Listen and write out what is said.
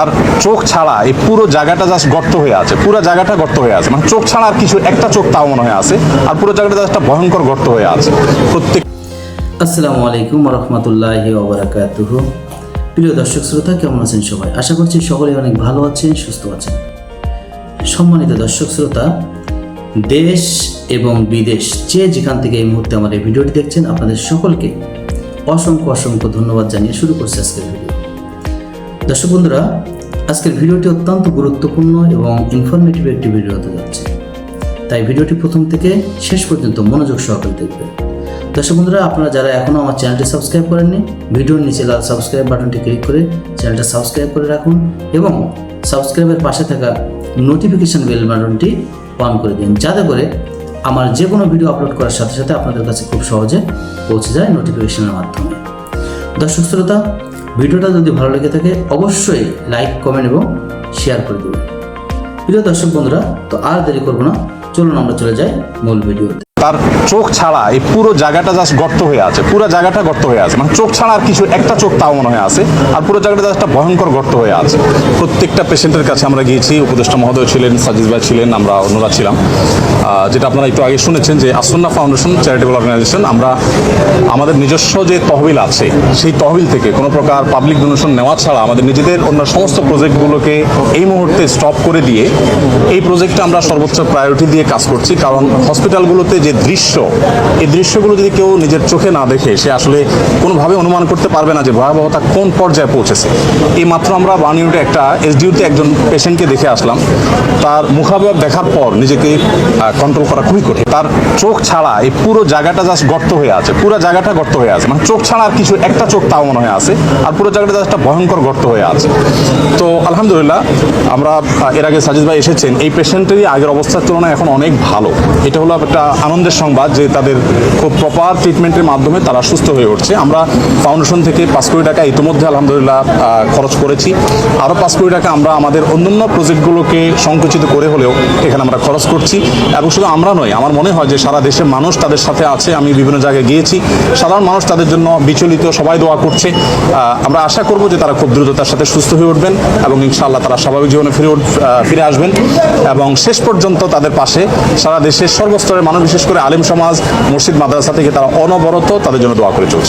তার চোখ ছাড়া এই পুরো জায়গাটা জাস্ট গর্ত হয়ে আছে। পুরো জায়গাটা গর্ত হয়ে আছে। মানে চোখ ছাড়া আর কিছু, একটা চোখ তাও মনে হয় আছে। আর পুরো জায়গাটা জাস্ট একটা ভয়ঙ্কর গর্ত হয়ে আছে। প্রত্যেক আসসালামু আলাইকুম রহমতুল্লাহ ওবরাকাতুহ। প্রিয় দর্শক শ্রোতা, কেমন আছেন সবাই? আশা করছি সকলে অনেক ভালো আছেন, সুস্থ আছেন। সম্মানিত দর্শক শ্রোতা, দেশ এবং বিদেশ যে যেখান থেকে এই মুহূর্তে আমার এই ভিডিওটি দেখছেন, আপনাদের সকলকে অসংখ্য অসংখ্য ধন্যবাদ জানিয়ে শুরু করছি আজকের ভিডিও। দর্শক বন্ধুরা, আজকের ভিডিওটি অত্যন্ত গুরুত্বপূর্ণ এবং ইনফরমেটিভ একটি ভিডিও হতে যাচ্ছে। তাই ভিডিওটি প্রথম থেকে শেষ পর্যন্ত মনোযোগ সহকারে দেখবেন। দর্শক বন্ধুরা, আপনারা যারা এখনও আমার চ্যানেলটি সাবস্ক্রাইব করেননি, ভিডিওর নিচে লাল সাবস্ক্রাইব বাটনটি ক্লিক করে চ্যানেলটা সাবস্ক্রাইব করে রাখুন এবং সাবস্ক্রাইবের পাশে থাকা নোটিফিকেশন বেল বাটনটি অন করে দিন, যাতে করে আমার যে কোনো ভিডিও আপলোড করার সাথে সাথে আপনাদের কাছে খুব সহজে পৌঁছে যায় নোটিফিকেশনের মাধ্যমে। দর্শক শ্রোতা ভিডিওটা যদি ভালো লেগে থাকে, অবশ্যই লাইক কমেন্ট এবং শেয়ার করে দেবেন। প্রিয় দর্শক বন্ধুরা, তো আর দেরি করব না, চলুন আমরা চলে যাই মূল ভিডিওতে। তার চোখ ছাড়া এই পুরো জায়গাটা জাস্ট গর্ত হয়ে আছে। পুরো জায়গাটা গর্ত হয়ে আছে। মানে চোখ ছাড়া আর কিছু, একটা চোখ তাও মনে হয় আছে। আর পুরো জায়গাটা জাস্ট একটা ভয়ঙ্কর গর্ত হয়ে আছে। প্রত্যেকটা পেশেন্টের কাছে আমরা গিয়েছি, উপদেষ্টা মহোদয় ছিলেন, সাজিদ ভাই ছিলেন, আমরা অন্যরা ছিলাম। যেটা আপনারা একটু আগে শুনেছেন যে আসন্না ফাউন্ডেশন চ্যারিটেবল অর্গানাইজেশন আমরা আমাদের নিজস্ব যে তহবিল আছে, সেই তহবিল থেকে কোনো প্রকার পাবলিক ডোনেশন নেওয়া ছাড়া আমাদের নিজেদের অন্য সমস্ত প্রজেক্টগুলোকে এই মুহূর্তে স্টপ করে দিয়ে, এই প্রজেক্টটা আমরা সর্বোচ্চ প্রায়োরিটি দিয়ে কাজ করছি। কারণ হসপিটালগুলোতে যে দৃশ্য, এই দৃশ্যগুলো যদি কেউ নিজের চোখে না দেখে, সে আসলে কোনোভাবে অনুমান করতে পারবে না যে ভয়াবহতা কোন পর্যায়ে পৌঁছেছে। এই মাত্র আমরা বানিউটে একটা এসডিউতে একজন পেশেন্টকে দেখে আসলাম। তার মুখাবয়ব দেখার পর নিজেকে কন্ট্রোল করা খুবই কঠিন। তার চোখ ছাড়া এই পুরো জায়গাটা জাস্ট গর্ত হয়ে আছে। পুরো জায়গাটা গর্ত হয়ে আছে। মানে চোখ ছাড়া আর কিছু, একটা চোখ তাও মনে হয় আছে। আর পুরো জায়গাটা জাস্ট একটা ভয়ঙ্কর গর্ত হয়ে আছে। তো আলহামদুলিল্লাহ, আমরা এর আগে সাজিদ ভাই এসেছেন। এই পেশেন্টেরই আগের অবস্থার তুলনায় এখন অনেক ভালো। এটা হলো একটা আনন্দের সংবাদ যে তাদের খুব প্রপার ট্রিটমেন্টের মাধ্যমে তারা সুস্থ হয়ে উঠছে। আমরা ফাউন্ডেশন থেকে পাঁচ কোটি টাকা ইতিমধ্যে আলহামদুলিল্লাহ খরচ করেছি। আরও পাঁচ কোটি টাকা আমরা আমাদের অন্যান্য প্রজেক্টগুলোকে সংকুচিত করে হলেও এখানে আমরা খরচ করছি। এবং শুধু আমরা নয়, আমার মনে হয় যে সারা দেশের মানুষ তাদের সাথে আছে। আমি বিভিন্ন জায়গায় গিয়েছি। সাধারণ মানুষ তাদের জন্য বিচলিত, সবাই দোয়া করছে। আমরা আশা করব যে তারা খুব দ্রুততার সাথে সুস্থ হয়ে উঠবেন এবং ইনশাআল্লাহ তারা স্বাভাবিক জীবনে ফিরে ফিরে আসবেন। এবং শেষ পর্যন্ত তাদের পাশে সারা দেশের সর্বস্তরের মানুষ, বিশেষ করে আলিম সমাজ মসজিদ মাদ্রাসা থেকে তারা অনবরত তাদের জন্য দোয়া করে চলছে।